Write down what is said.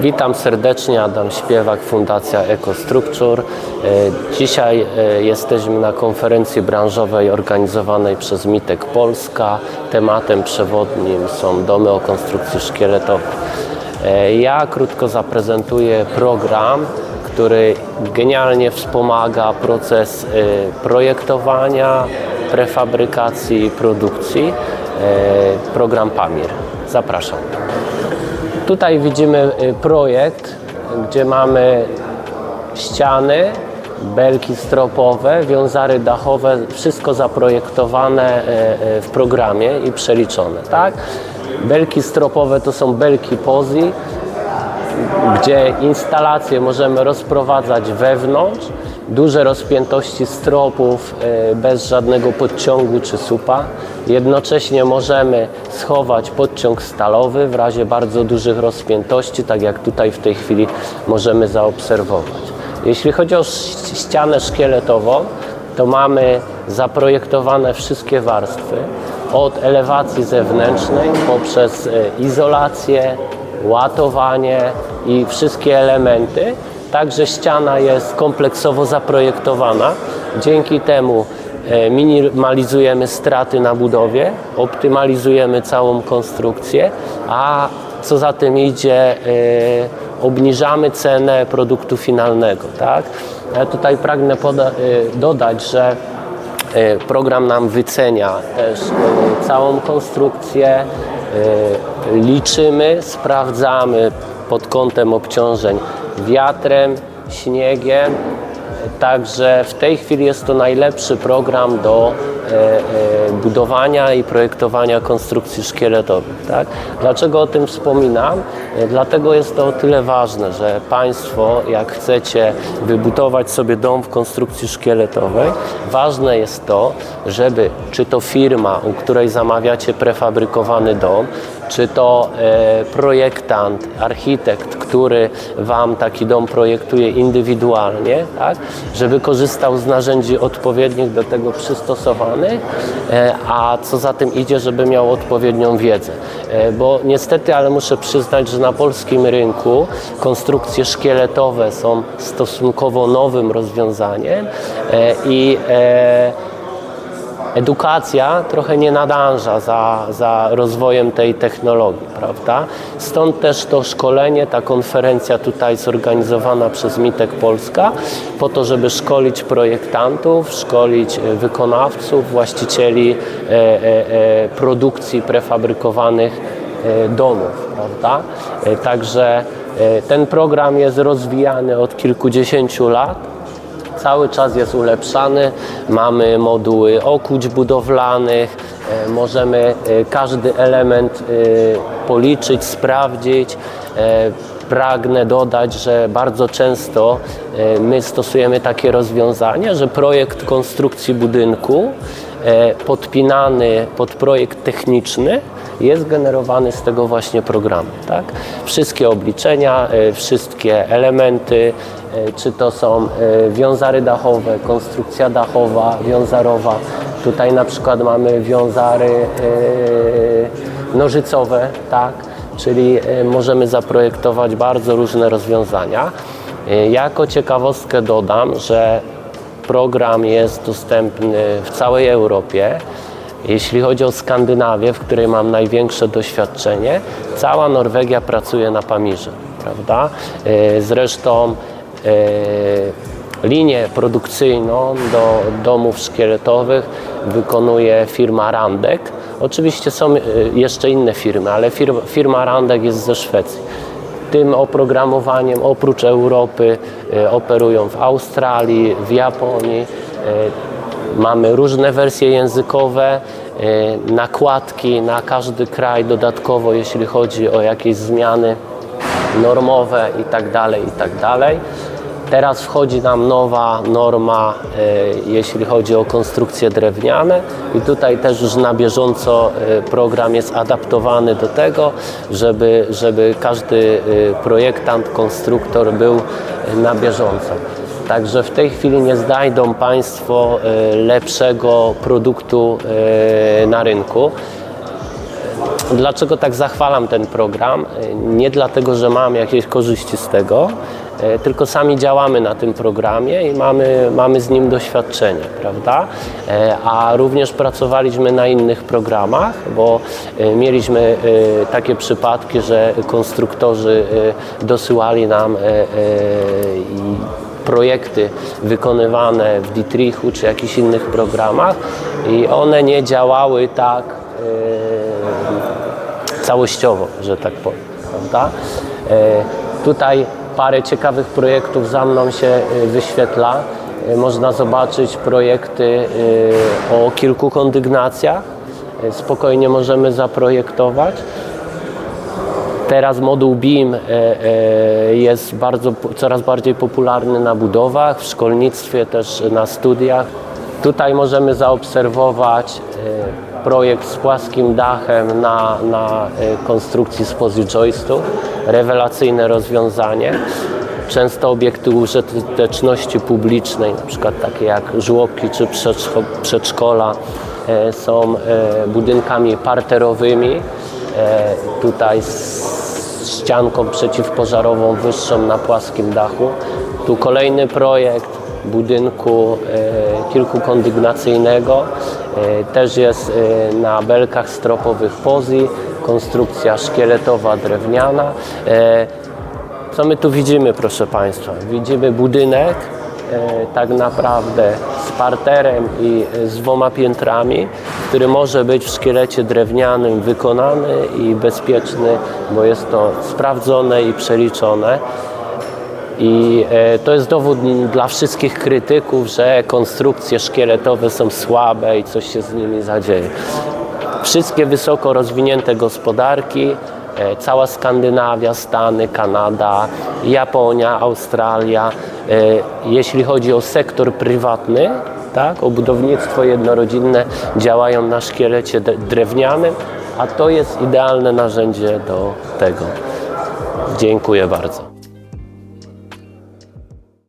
Witam serdecznie, Adam Śpiewak, Fundacja EcoStructure. E, Dzisiaj e, jesteśmy na konferencji branżowej organizowanej przez Mitek Polska. Tematem przewodnim są domy o konstrukcji szkieletowej. E, Ja krótko zaprezentuję program, który genialnie wspomaga proces projektowania, prefabrykacji i produkcji. Program PAMIR. Zapraszam. Tutaj widzimy y, projekt, gdzie mamy ściany, belki stropowe, wiązary dachowe, wszystko zaprojektowane y, y, w programie i przeliczone, tak? Belki stropowe to są belki pozi, gdzie instalacje możemy rozprowadzać wewnątrz, duże rozpiętości stropów e, bez żadnego podciągu czy supa. Jednocześnie możemy schować podciąg stalowy w razie bardzo dużych rozpiętości, tak jak tutaj w tej chwili możemy zaobserwować. Jeśli chodzi o ścianę szkieletową, to mamy zaprojektowane wszystkie warstwy od elewacji zewnętrznej poprzez e, izolację, łatowanie i wszystkie elementy. Także ściana jest kompleksowo zaprojektowana. Dzięki temu e, minimalizujemy straty na budowie, optymalizujemy całą konstrukcję, a co za tym idzie, e, obniżamy cenę produktu finalnego. Tak? Ja tutaj pragnę e, dodać, że Program nam wycenia też całą konstrukcję, liczymy, sprawdzamy pod kątem obciążeń wiatrem, śniegiem. Także w tej chwili jest to najlepszy program do e, e, budowania i projektowania konstrukcji szkieletowych. Tak? Dlaczego o tym wspominam? E, Dlatego jest to o tyle ważne, że Państwo, jak chcecie wybudować sobie dom w konstrukcji szkieletowej, ważne jest to, żeby czy to firma, u której zamawiacie prefabrykowany dom, czy to e, projektant, architekt, który Wam taki dom projektuje indywidualnie, tak, żeby korzystał z narzędzi odpowiednich do tego przystosowanych, e, a co za tym idzie, żeby miał odpowiednią wiedzę. E, bo niestety, ale muszę przyznać, że na polskim rynku konstrukcje szkieletowe są stosunkowo nowym rozwiązaniem i edukacja trochę nie nadąża za, za rozwojem tej technologii, prawda? Stąd też to szkolenie, ta konferencja tutaj zorganizowana przez Mitek Polska, po to, żeby szkolić projektantów, szkolić e, wykonawców, właścicieli e, e, produkcji prefabrykowanych domów, prawda? Także ten program jest rozwijany od kilkudziesięciu lat. Cały czas jest ulepszany. Mamy moduły okuć budowlanych. e, Możemy e, każdy element e, policzyć, sprawdzić. Pragnę dodać, że bardzo często my stosujemy takie rozwiązania, że projekt konstrukcji budynku podpinany pod projekt techniczny jest generowany z tego właśnie programu. Tak? Wszystkie obliczenia, e, wszystkie elementy, e, czy to są e, wiązary dachowe, konstrukcja dachowa, wiązarowa. Tutaj na przykład mamy wiązary nożycowe, tak? czyli możemy zaprojektować bardzo różne rozwiązania. Jako ciekawostkę dodam, że program jest dostępny w całej Europie. Jeśli chodzi o Skandynawię, w której mam największe doświadczenie, cała Norwegia pracuje na Pamirze, prawda? E, Zresztą e, linię produkcyjną do domów szkieletowych wykonuje firma Randek. Oczywiście są e, jeszcze inne firmy, ale firma, firma Randek jest ze Szwecji. Tym oprogramowaniem oprócz Europy operują w Australii, w Japonii. Mamy różne wersje językowe, e, nakładki na każdy kraj dodatkowo, jeśli chodzi o jakieś zmiany normowe i tak dalej, i tak. Teraz wchodzi nam nowa norma, e, jeśli chodzi o konstrukcje drewniane i tutaj też już na bieżąco e, program jest adaptowany do tego, żeby, żeby każdy projektant, konstruktor był na bieżąco. Także w tej chwili nie znajdą Państwo e, lepszego produktu e, na rynku. Dlaczego tak zachwalam ten program? E, Nie dlatego, że mam jakieś korzyści z tego, tylko sami działamy na tym programie i mamy, mamy z nim doświadczenie, prawda? A również pracowaliśmy na innych programach, bo mieliśmy takie przypadki, że konstruktorzy dosyłali nam i projekty wykonywane w Dietrichu czy jakichś innych programach i one nie działały tak e, całościowo, że tak powiem, prawda? E, tutaj parę ciekawych projektów za mną się e, wyświetla. E, Można zobaczyć projekty e, o kilku kondygnacjach. E, Spokojnie możemy zaprojektować. Teraz moduł BIM e, e, jest bardzo, coraz bardziej popularny na budowach, w szkolnictwie, też na studiach. Tutaj możemy zaobserwować e, projekt z płaskim dachem na, na konstrukcji z joistu. Rewelacyjne rozwiązanie. Często obiekty użyteczności publicznej, na przykład takie jak żłobki czy przedszko- przedszkola, są budynkami parterowymi. Tutaj z ścianką przeciwpożarową wyższą na płaskim dachu. Tu kolejny projekt budynku e, kilkukondygnacyjnego. E, też jest e, na belkach stropowych pozy, konstrukcja szkieletowa drewniana. Co my tu widzimy, proszę Państwa? Widzimy budynek tak naprawdę z parterem i e, z dwoma piętrami, który może być w szkielecie drewnianym wykonany i bezpieczny, bo jest to sprawdzone i przeliczone. I e, to jest dowód dla wszystkich krytyków, że konstrukcje szkieletowe są słabe i coś się z nimi zadzieje. Wszystkie wysoko rozwinięte gospodarki, e, cała Skandynawia, Stany, Kanada, Japonia, Australia, e, jeśli chodzi o sektor prywatny, tak, o budownictwo jednorodzinne, działają na szkielecie drewnianym, a to jest idealne narzędzie do tego. Dziękuję bardzo.